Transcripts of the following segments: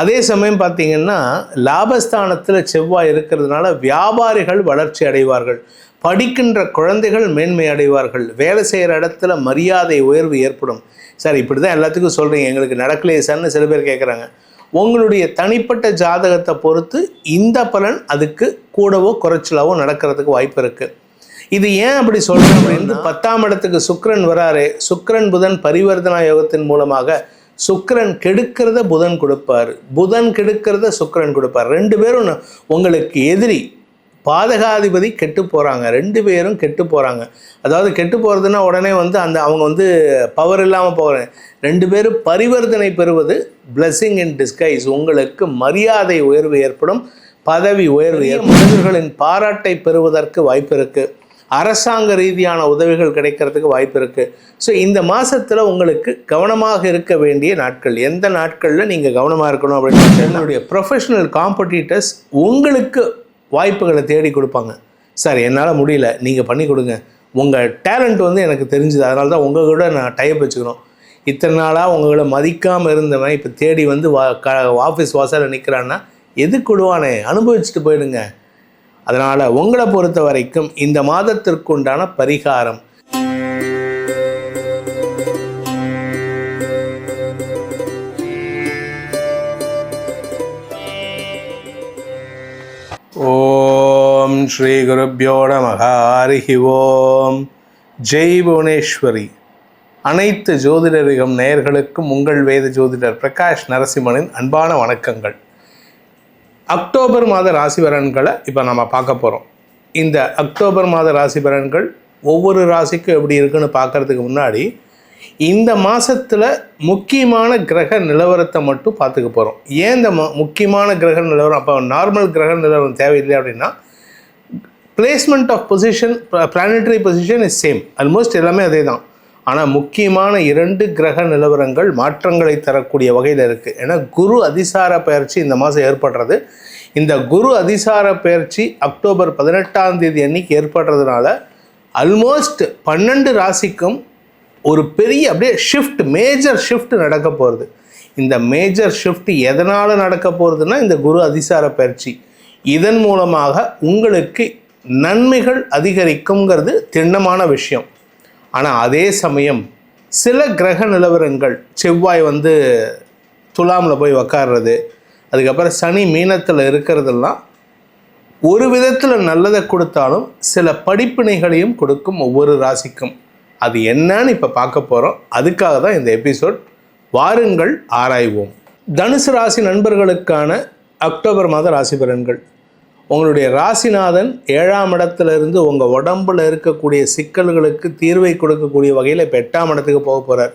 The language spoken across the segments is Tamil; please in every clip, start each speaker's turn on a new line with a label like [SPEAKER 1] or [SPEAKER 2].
[SPEAKER 1] அதே சமயம் பார்த்தீங்கன்னா லாபஸ்தானத்தில் செவ்வாய் இருக்கிறதுனால வியாபாரிகள் வளர்ச்சி அடைவார்கள். படிக்கின்ற குழந்தைகள் மேன்மை அடைவார்கள். வேலை செய்கிற இடத்துல மரியாதை உயர்வு ஏற்படும். சார் இப்படி தான் எல்லாத்துக்கும் சொல்கிறீங்க எங்களுக்கு நடக்கலையே சார்னு சில பேர் கேட்குறாங்க உங்களுடைய தனிப்பட்ட ஜாதகத்தை பொறுத்து இந்த பலன் அதுக்கு கூடவோ குறைச்சலாவோ நடக்கிறதுக்கு வாய்ப்பு இருக்குது இது ஏன் அப்படி சொல்கிறேன் அப்படின்னு பத்தாம் இடத்துக்கு சுக்கரன் வராரு. சுக்கிரன் புதன் பரிவர்த்தனா யோகத்தின் மூலமாக சுக்கரன் கெடுக்கிறத புதன் கொடுப்பார். புதன் கெடுக்கிறத சுக்கரன் கொடுப்பார். ரெண்டு பேரும் உங்களுக்கு எதிரி. பாதகாதிபதி கெட்டு போகிறாங்க ரெண்டு பேரும் கெட்டு போகிறாங்க அதாவது கெட்டு போகிறதுனா உடனே வந்து அந்த அவங்க வந்து பவர் இல்லாமல் போகிறேன் ரெண்டு பேரும் பரிவர்த்தனை பெறுவது பிளஸ்ஸிங் இன் டிஸ்கைஸ் உங்களுக்கு மரியாதை உயர்வு ஏற்படும். பதவி உயர்வு ஏற்படும். மனிதர்களின் பாராட்டை பெறுவதற்கு வாய்ப்பு இருக்குது அரசாங்க ரீதியான உதவிகள் கிடைக்கிறதுக்கு வாய்ப்பு இருக்குது ஸோ இந்த மாதத்தில் உங்களுக்கு கவனமாக இருக்க வேண்டிய நாட்கள் எந்த நாட்களில் நீங்கள் கவனமாக இருக்கணும் அப்படின்னு என்னுடைய ப்ரொஃபஷனல் காம்படிட்டர்ஸ் உங்களுக்கு வாய்ப்புகளை தேடி கொடுப்பாங்க. சார் என்னால் முடியல நீங்கள் பண்ணி கொடுங்க. உங்கள் டேலண்ட் வந்து எனக்கு தெரிஞ்சுது அதனால தான் உங்கள் கூட நான் டைப் வச்சுக்கணும். இத்தனை நாளாக உங்களை மதிக்காமல் இருந்தவன் இப்போ தேடி வந்து வா க ஆஃபீஸ் வாசலில் நிற்கிறான்னா எது கொடுவானே? அனுபவிச்சுட்டு போயிடுங்க. அதனால் உங்களை பொறுத்த வரைக்கும் இந்த மாதத்திற்குண்டான பரிகாரம். ஓம் ஸ்ரீ குருப்பியோ நமக. ஹரிஹி ஓம். ஜெய் புவனேஸ்வரி. அனைத்து ஜோதிடரிகம் நேயர்களுக்கும் உங்கள் வேத ஜோதிடர் பிரகாஷ் நரசிம்மனின் அன்பான வணக்கங்கள். அக்டோபர் மாத ராசி பலன்களை இப்போ நம்ம பார்க்க போகிறோம் இந்த அக்டோபர் மாத ராசி பலன்கள் ஒவ்வொரு ராசிக்கும் எப்படி இருக்குன்னு பார்க்கறதுக்கு முன்னாடி இந்த மாதத்தில் முக்கியமான கிரக நிலவரத்தை மட்டும் பார்த்துக்க போகிறோம் ஏன் இந்த முக்கியமான கிரக நிலவரம்? அப்போ நார்மல் கிரக நிலவரம் தேவையில்லை அப்படின்னா placement of position planetary position is same almost எல்லாமே அதே தான் ஆனால் முக்கியமான இரண்டு கிரக நிலவரங்கள் மாற்றங்களை தரக்கூடிய வகையில் இருக்குது ஏன்னா குரு அதிசார பயிற்சி இந்த மாதம் ஏற்படுறது. இந்த குரு அதிசார பயிற்சி அக்டோபர் பதினெட்டாம் தேதி அன்னைக்கு ஏற்படுறதுனால அல்மோஸ்ட் பன்னெண்டு ராசிக்கும் ஒரு பெரிய அப்படியே ஷிஃப்ட் மேஜர் ஷிஃப்ட் நடக்க போகிறது இந்த மேஜர் ஷிஃப்ட் எதனால் நடக்க போகிறதுனா இந்த குரு அதிசார பயிற்சி. இதன் மூலமாக உங்களுக்கு நன்மைகள் அதிகரிக்குங்கிறது திண்ணமான விஷயம். ஆனால் அதே சமயம் சில கிரக நிலவரங்கள் செவ்வாய் வந்து துலாமில் போய் உக்காடுறது அதுக்கப்புறம் சனி மீனத்தில் இருக்கிறதெல்லாம் ஒரு விதத்தில் நல்லதை கொடுத்தாலும் சில படிப்பினைகளையும் கொடுக்கும் ஒவ்வொரு ராசிக்கும். அது என்னன்னு இப்போ பார்க்க போகிறோம் அதுக்காக தான் இந்த எபிசோட் வாருங்கள் ஆராய்வோம். தனுசு ராசி நண்பர்களுக்கான அக்டோபர் மாத ராசி பலன்கள். உங்களுடைய ராசிநாதன் ஏழாம் இடத்துல இருந்து உங்கள் உடம்பில் இருக்கக்கூடிய சிக்கல்களுக்கு தீர்வை கொடுக்கக்கூடிய வகையில் இப்போ எட்டாம் இடத்துக்கு போக போகிறார்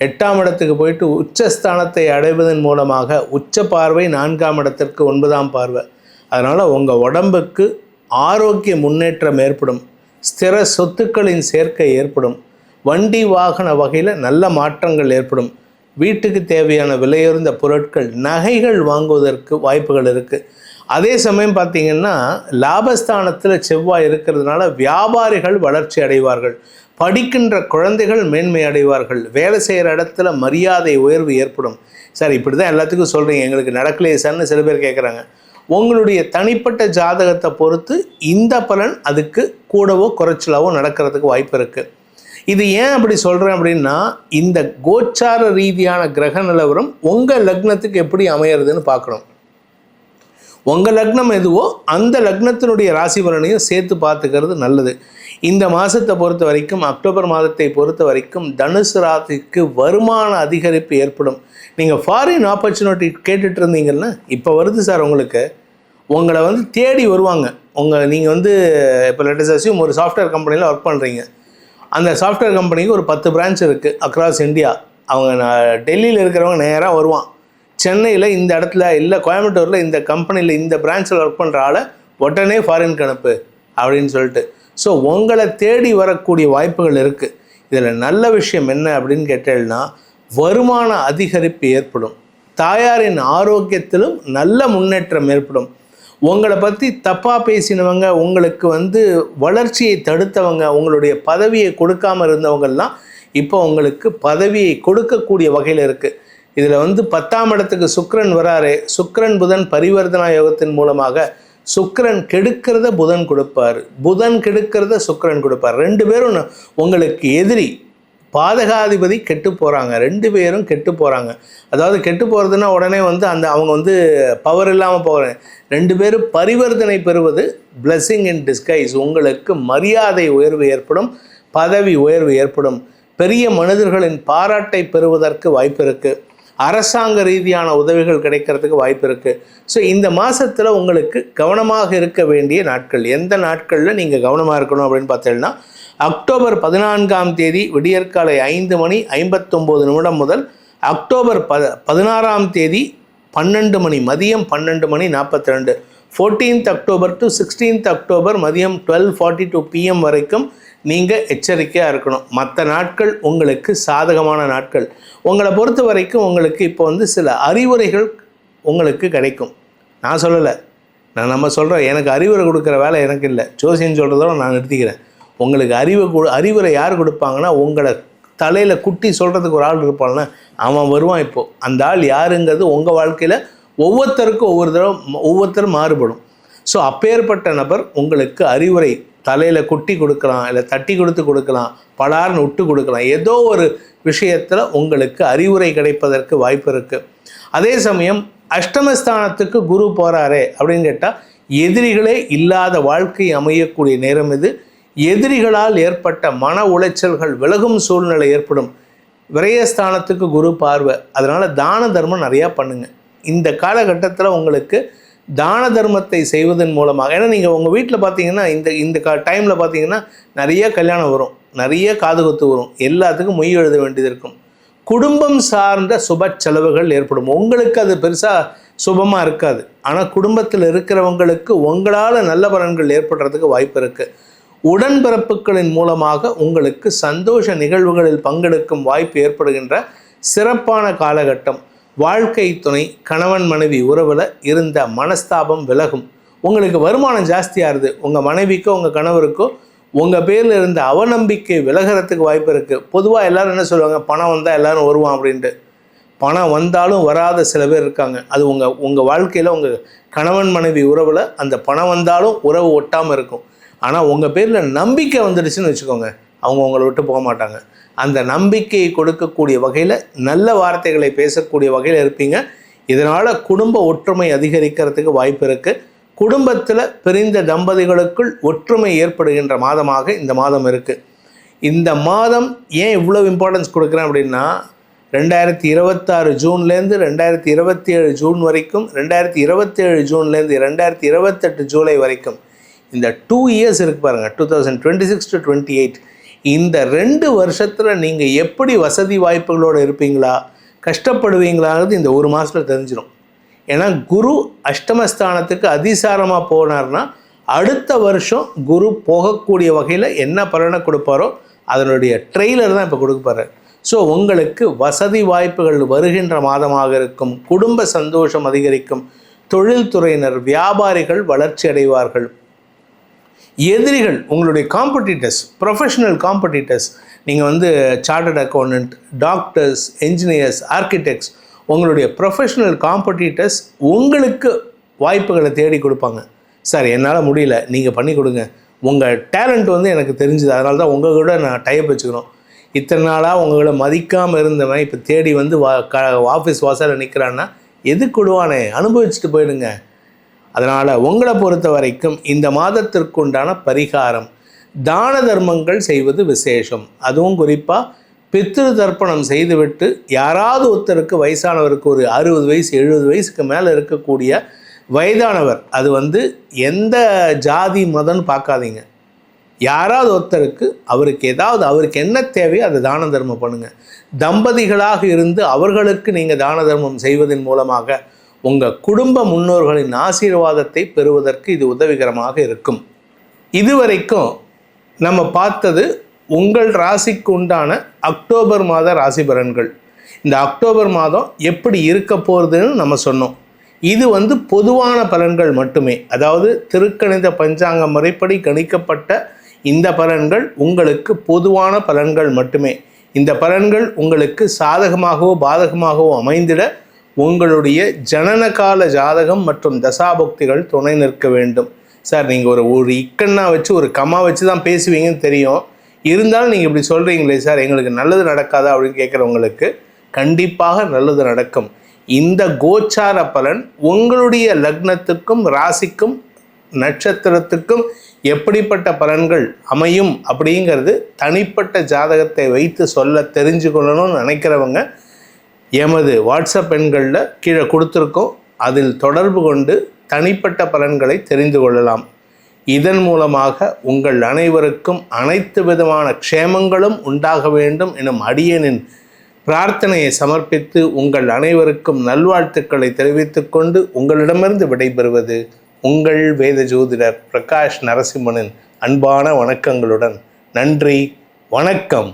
[SPEAKER 1] எட்டாம் இடத்துக்கு போயிட்டு உச்சஸ்தானத்தை அடைவதன் மூலமாக உச்ச பார்வை நான்காம் இடத்திற்கு ஒன்பதாம் பார்வை. அதனால் உங்கள் உடம்புக்கு ஆரோக்கிய முன்னேற்றம் ஏற்படும். ஸ்திர சொத்துக்களின் சேர்க்கை ஏற்படும். வண்டி வாகன வகையில் நல்ல மாற்றங்கள் ஏற்படும். வீட்டுக்கு தேவையான விலையுறந்த பொருட்கள் நகைகள் வாங்குவதற்கு வாய்ப்புகள் இருக்குது அதே சமயம் பார்த்தீங்கன்னா லாபஸ்தானத்தில் செவ்வாய் இருக்கிறதுனால வியாபாரிகள் வளர்ச்சி அடைவார்கள். படிக்கின்ற குழந்தைகள் மேன்மை அடைவார்கள். வேலை செய்கிற இடத்துல மரியாதை உயர்வு ஏற்படும். சார் இப்படி தான் எல்லாத்துக்கும் சொல்கிறீங்க எங்களுக்கு நடக்கலையே சார்னு சில பேர் கேட்குறாங்க உங்களுடைய தனிப்பட்ட ஜாதகத்தை பொறுத்து இந்த பலன் அதுக்கு கூடவோ குறைச்சலாவோ நடக்கிறதுக்கு வாய்ப்பு இருக்குது இது ஏன் அப்படி சொல்கிறேன் அப்படின்னா இந்த கோச்சார ரீதியான கிரக நிலவரம் உங்கள் லக்னத்துக்கு எப்படி அமையிறதுன்னு பார்க்கணும். உங்கள் லக்னம் எதுவோ அந்த லக்னத்தினுடைய ராசி பலனையும் சேர்த்து பார்த்துக்கிறது நல்லது. இந்த மாதத்தை பொறுத்த வரைக்கும் அக்டோபர் மாதத்தை பொறுத்த வரைக்கும் தனுசு ராசிக்கு வருமான அதிகரிப்பு ஏற்படும். நீங்கள் ஃபாரின் ஆப்பர்ச்சுனிட்டி கேட்டுட்டு இருந்தீங்கன்னா இப்போ வருது சார் உங்களுக்கு. உங்களை வந்து தேடி வருவாங்க. உங்கள் நீங்கள் வந்து இப்போ லேட்டஸ்ட் ஒரு சாஃப்ட்வேர் கம்பெனியில் ஒர்க் பண்ணுறீங்க அந்த சாஃப்ட்வேர் கம்பெனிக்கு ஒரு பத்து பிரான்ச் இருக்குது அக்ராஸ் இந்தியா அவங்க நான் டெல்லியில் இருக்கிறவங்க நேராக வருவான். சென்னையில் இந்த இடத்துல இல்லை கோயம்புத்தூரில் இந்த கம்பெனியில் இந்த பிரான்ச்சில் ஒர்க் பண்ணுற ஆளை உடனே ஃபாரினுக்கு அனுப்பு அப்படின்னு சொல்லிட்டு. ஸோ உங்களை தேடி வரக்கூடிய வாய்ப்புகள் இருக்குது இதில் நல்ல விஷயம் என்ன அப்படின்னு கேட்டேன்னா வருமான அதிகரிப்பு ஏற்படும். தாயாரின் ஆரோக்கியத்திலும் நல்ல முன்னேற்றம் ஏற்படும். உங்களை பற்றி தப்பாக பேசினவங்க உங்களுக்கு வந்து வளர்ச்சியை தடுத்தவங்க உங்களுடைய பதவியை கொடுக்காமல் இருந்தவங்கெல்லாம் இப்போ உங்களுக்கு பதவியை கொடுக்கக்கூடிய வகையில் இருக்குது இதில் வந்து பத்தாம் இடத்துக்கு சுக்கிரன் வராரு. சுக்கரன் புதன் பரிவர்த்தனா யோகத்தின் மூலமாக சுக்கிரன் கெடுக்கிறத புதன் கொடுப்பார். புதன் கெடுக்கிறத சுக்கிரன் கொடுப்பார். ரெண்டு பேரும் உங்களுக்கு எதிரி. பாதகாதிபதி கெட்டு போகிறாங்க ரெண்டு பேரும் கெட்டு போகிறாங்க அதாவது கெட்டு போகிறதுனா உடனே வந்து அந்த அவங்க வந்து பவர் இல்லாமல் போகிறேன் ரெண்டு பேரும் பரிவர்த்தனை பெறுவது பிளஸ்ஸிங் இன் டிஸ்கைஸ் உங்களுக்கு மரியாதை உயர்வு ஏற்படும் பதவி உயர்வு ஏற்படும். பெரிய மனிதர்களின் பாராட்டை பெறுவதற்கு வாய்ப்பு இருக்குது அரசாங்க ரீதியான உதவிகள் கிடைக்கிறதுக்கு வாய்ப்பு இருக்குது ஸோ இந்த மாதத்தில் உங்களுக்கு கவனமாக இருக்க வேண்டிய நாட்கள் எந்த நாட்களில் நீங்கள் கவனமாக இருக்கணும் அப்படின்னு பார்த்தீங்கன்னா அக்டோபர் பதினான்காம் தேதி விடியற்காலை ஐந்து மணி ஐம்பத்தொம்போது நிமிடம் முதல் அக்டோபர் ப பதினாறாம் தேதி பன்னெண்டு மணி மதியம் பன்னெண்டு மணி நாற்பத்தி ரெண்டு fourteenth October to sixteenth October மதியம் டுவெல் ஃபார்ட்டி டூ பிஎம் வரைக்கும் நீங்கள் எச்சரிக்கையாக இருக்கணும். மற்ற நாட்கள் உங்களுக்கு சாதகமான நாட்கள். உங்களை பொறுத்த வரைக்கும் உங்களுக்கு இப்போ வந்து சில அறிவுரைகள் உங்களுக்கு கிடைக்கும். நான் சொல்லலை. நான் நம்ம சொல்கிறேன் எனக்கு அறிவுரை கொடுக்குற வேலை எனக்கு இல்லை. ஜோசியன் சொல்கிறதோட நான் நிறுத்திக்கிறேன். உங்களுக்கு அறிவு கொடு அறிவுரை யார் கொடுப்பாங்கன்னா உங்களை தலையில் குட்டி சொல்கிறதுக்கு ஒரு ஆள் இருப்பாள்னா அவன் வருவான் இப்போது அந்த ஆள் யாருங்கிறது உங்கள் வாழ்க்கையில் ஒவ்வொருத்தருக்கும் ஒவ்வொரு தடவை ஒவ்வொருத்தரும் மாறுபடும். ஸோ அப்பேற்பட்ட நபர் உங்களுக்கு அறிவுரை தலையில் குட்டி கொடுக்கலாம் இல்லை தட்டி கொடுத்து கொடுக்கலாம் பலார்னு விட்டு கொடுக்கலாம். ஏதோ ஒரு விஷயத்தில் உங்களுக்கு அறிவுரை கிடைப்பதற்கு வாய்ப்பு இருக்குது அதே சமயம் அஷ்டமஸ்தானத்துக்கு குரு போகிறாரே அப்படின்னு கேட்டால் எதிரிகளே இல்லாத வாழ்க்கை அமையக்கூடிய நேரம் இது. எதிரிகளால் ஏற்பட்ட மன உளைச்சல்கள் விலகும் சூழ்நிலை ஏற்படும். விரயஸ்தானத்துக்கு குரு பார்வை. அதனால் தான தர்மம் நிறையா பண்ணுங்கள் இந்த காலகட்டத்தில் உங்களுக்கு தான தர்மத்தை செய்வதன் மூலமாக ஏன்னா நீங்கள் உங்கள் வீட்டில் பார்த்தீங்கன்னா இந்த இந்த கா டைமில் பார்த்தீங்கன்னா நிறைய கல்யாணம் வரும். நிறைய காதுகுத்து வரும். எல்லாத்துக்கும் மொய் எழுத வேண்டியது இருக்கும். குடும்பம் சார்ந்த சுப செலவுகள் ஏற்படும். உங்களுக்கு அது பெருசாக சுபமாக இருக்காது. ஆனால் குடும்பத்தில் இருக்கிறவங்களுக்கு உங்களால் நல்ல பலன்கள் ஏற்படுறதுக்கு வாய்ப்பு இருக்குது உடன்பிறப்புகளின் மூலமாக உங்களுக்கு சந்தோஷ நிகழ்வுகளில் பங்கெடுக்கும் வாய்ப்பு ஏற்படுகின்ற சிறப்பான காலகட்டம். வாழ்க்கை துணை கணவன் மனைவி உறவில் இருந்த மனஸ்தாபம் விலகும். உங்களுக்கு வருமானம் ஜாஸ்தியாகுது உங்கள் மனைவிக்கோ உங்கள் கணவருக்கோ உங்கள் பேரில் இருந்த அவநம்பிக்கை விலகிறதுக்கு வாய்ப்பு இருக்குது பொதுவாக எல்லாரும் என்ன சொல்லுவாங்க? பணம் வந்தால் எல்லோரும் வருவான் அப்படின்ட்டு. பணம் வந்தாலும் வராத சில பேர் இருக்காங்க. அது உங்கள் உங்கள் வாழ்க்கையில் உங்கள் கணவன் மனைவி உறவில் அந்த பணம் வந்தாலும் உறவு ஒட்டாமல் இருக்கும். ஆனால் உங்கள் பேரில் நம்பிக்கை வந்துடுச்சுன்னு வச்சுக்கோங்க. அவங்க உங்களை விட்டு போக மாட்டாங்க. அந்த நம்பிக்கையை கொடுக்கக்கூடிய வகையில் நல்ல வார்த்தைகளை பேசக்கூடிய வகையில் இருப்பீங்க. இதனால் குடும்ப ஒற்றுமை அதிகரிக்கிறதுக்கு வாய்ப்பு இருக்குது குடும்பத்தில் பிரிந்த தம்பதிகளுக்குள் ஒற்றுமை ஏற்படுகின்ற மாதமாக இந்த மாதம் இருக்குது இந்த மாதம் ஏன் இவ்வளோ இம்பார்ட்டன்ஸ் கொடுக்குறேன் அப்படின்னா ரெண்டாயிரத்தி இருபத்தாறு ஜூன்லேருந்து ரெண்டாயிரத்தி இருபத்தி ஏழு ஜூன் வரைக்கும் ரெண்டாயிரத்தி இருபத்தேழு ஜூன்லேருந்து ரெண்டாயிரத்தி இருபத்தெட்டு ஜூலை வரைக்கும் இந்த டூ இயர்ஸ் இருக்கு பாருங்கள் two thousand twenty six to twenty eight இந்த ரெண்டு வருஷத்தில் நீங்கள் எப்படி வசதி வாய்ப்புகளோடு இருப்பீங்களா? கஷ்டப்படுவீங்களாங்கிறது இந்த ஒரு மாதத்தில் தெரிஞ்சிடும் ஏன்னா குரு அஷ்டமஸ்தானத்துக்கு அதிசாரமாக போனார்னா அடுத்த வருஷம் குரு போகக்கூடிய வகையில் என்ன பலனை கொடுப்பாரோ அதனுடைய ட்ரெய்லர் தான் இப்போ கொடுப்பாரு ஸோ உங்களுக்கு வசதி வாய்ப்புகள் வருகின்ற மாதமாக இருக்கும். குடும்ப சந்தோஷம் அதிகரிக்கும். தொழில்துறையினர் வியாபாரிகள் வளர்ச்சி அடைவார்கள். எதிரிகள் உங்களுடைய காம்படிட்டர்ஸ் ப்ரொஃபஷனல் காம்படிட்டர்ஸ் நீங்கள் வந்து chartered accountant doctors engineers architects உங்களுடைய ப்ரொஃபஷனல் காம்படிட்டர்ஸ் உங்களுக்கு வாய்ப்புகளை தேடி கொடுப்பாங்க. சார் என்னால் முடியல நீங்கள் பண்ணி கொடுங்க. உங்கள் டேலண்ட் வந்து எனக்கு தெரிஞ்சுது அதனால தான் உங்கள் கூட நான் டைப் வச்சுக்கணும் இத்தனை நாளாக உங்களை மதிக்காமல் இருந்தவன் இப்போ தேடி வந்து வா க ஆஃபீஸ் வாசலில் நிற்கிறான்னா எது கொடுவானே? அனுபவிச்சுட்டு போயிடுங்க. அதனால் உங்களை பொறுத்த வரைக்கும் இந்த மாதத்திற்குண்டான பரிகாரம் தான தர்மங்கள் செய்வது விசேஷம். அதுவும் குறிப்பாக பித்திரு தர்ப்பணம் செய்துவிட்டு யாராவது ஒருத்தருக்கு வயசானவருக்கு ஒரு அறுபது வயசு எழுபது வயசுக்கு மேலே இருக்கக்கூடிய வயதானவர் அது வந்து எந்த ஜாதி மதம்னு பார்க்காதீங்க. யாராவது ஒருத்தருக்கு அவருக்கு ஏதாவது அவருக்கு என்ன தேவையோ அதை தான தர்மம் பண்ணுங்கள் தம்பதிகளாக இருந்து அவர்களுக்கு நீங்கள் தான தர்மம் செய்வதன் மூலமாக உங்கள் குடும்ப முன்னோர்களின் ஆசீர்வாதத்தை பெறுவதற்கு இது உதவிகரமாக இருக்கும். இதுவரைக்கும் நம்ம பார்த்தது உங்கள் ராசிக்கு உண்டான அக்டோபர் மாத ராசி பலன்கள். இந்த அக்டோபர் மாதம் எப்படி இருக்க போகிறதுன்னு நம்ம சொன்னோம். இது வந்து பொதுவான பலன்கள் மட்டுமே. அதாவது திருக்கணித பஞ்சாங்க முறைப்படி கணிக்கப்பட்ட இந்த பலன்கள் உங்களுக்கு பொதுவான பலன்கள் மட்டுமே. இந்த பலன்கள் உங்களுக்கு சாதகமாகவோ பாதகமாகவோ அமைந்திட உங்களுடைய ஜனனகால ஜாதகம் மற்றும் தசாபக்திகள் துணை நிற்க வேண்டும். சார் நீங்கள் ஒரு ஒரு இக்கண்ணா வச்சு ஒரு கம்மா வச்சு தான் பேசுவீங்கன்னு தெரியும். இருந்தாலும் நீங்கள் இப்படி சொல்கிறீங்களே சார் எங்களுக்கு நல்லது நடக்காதா அப்படின்னு கேட்குறவங்களுக்கு கண்டிப்பாக நல்லது நடக்கும். இந்த கோச்சார பலன் உங்களுடைய லக்னத்துக்கும் ராசிக்கும் நட்சத்திரத்துக்கும் எப்படிப்பட்ட பலன்கள் அமையும் அப்படிங்கிறது தனிப்பட்ட ஜாதகத்தை வைத்து சொல்ல தெரிஞ்சு கொள்ளணும்னு நினைக்கிறவங்க எமது வாட்ஸ்அப் எண்களில் கீழே கொடுத்துருக்கோம் அதில் தொடர்பு கொண்டு தனிப்பட்ட பலன்களை தெரிந்து கொள்ளலாம். இதன் மூலமாக உங்கள் அனைவருக்கும் அனைத்து விதமான க்ஷேமங்களும் உண்டாக வேண்டும் எனும் அடியனின் பிரார்த்தனையை சமர்ப்பித்து உங்கள் அனைவருக்கும் நல்வாழ்த்துக்களை தெரிவித்துக்கொண்டு உங்களிடமிருந்து விடைபெறுவது உங்கள் வேத ஜோதிடர் பிரகாஷ் நரசிம்மனின் அன்பான வணக்கங்களுடன். நன்றி வணக்கம்.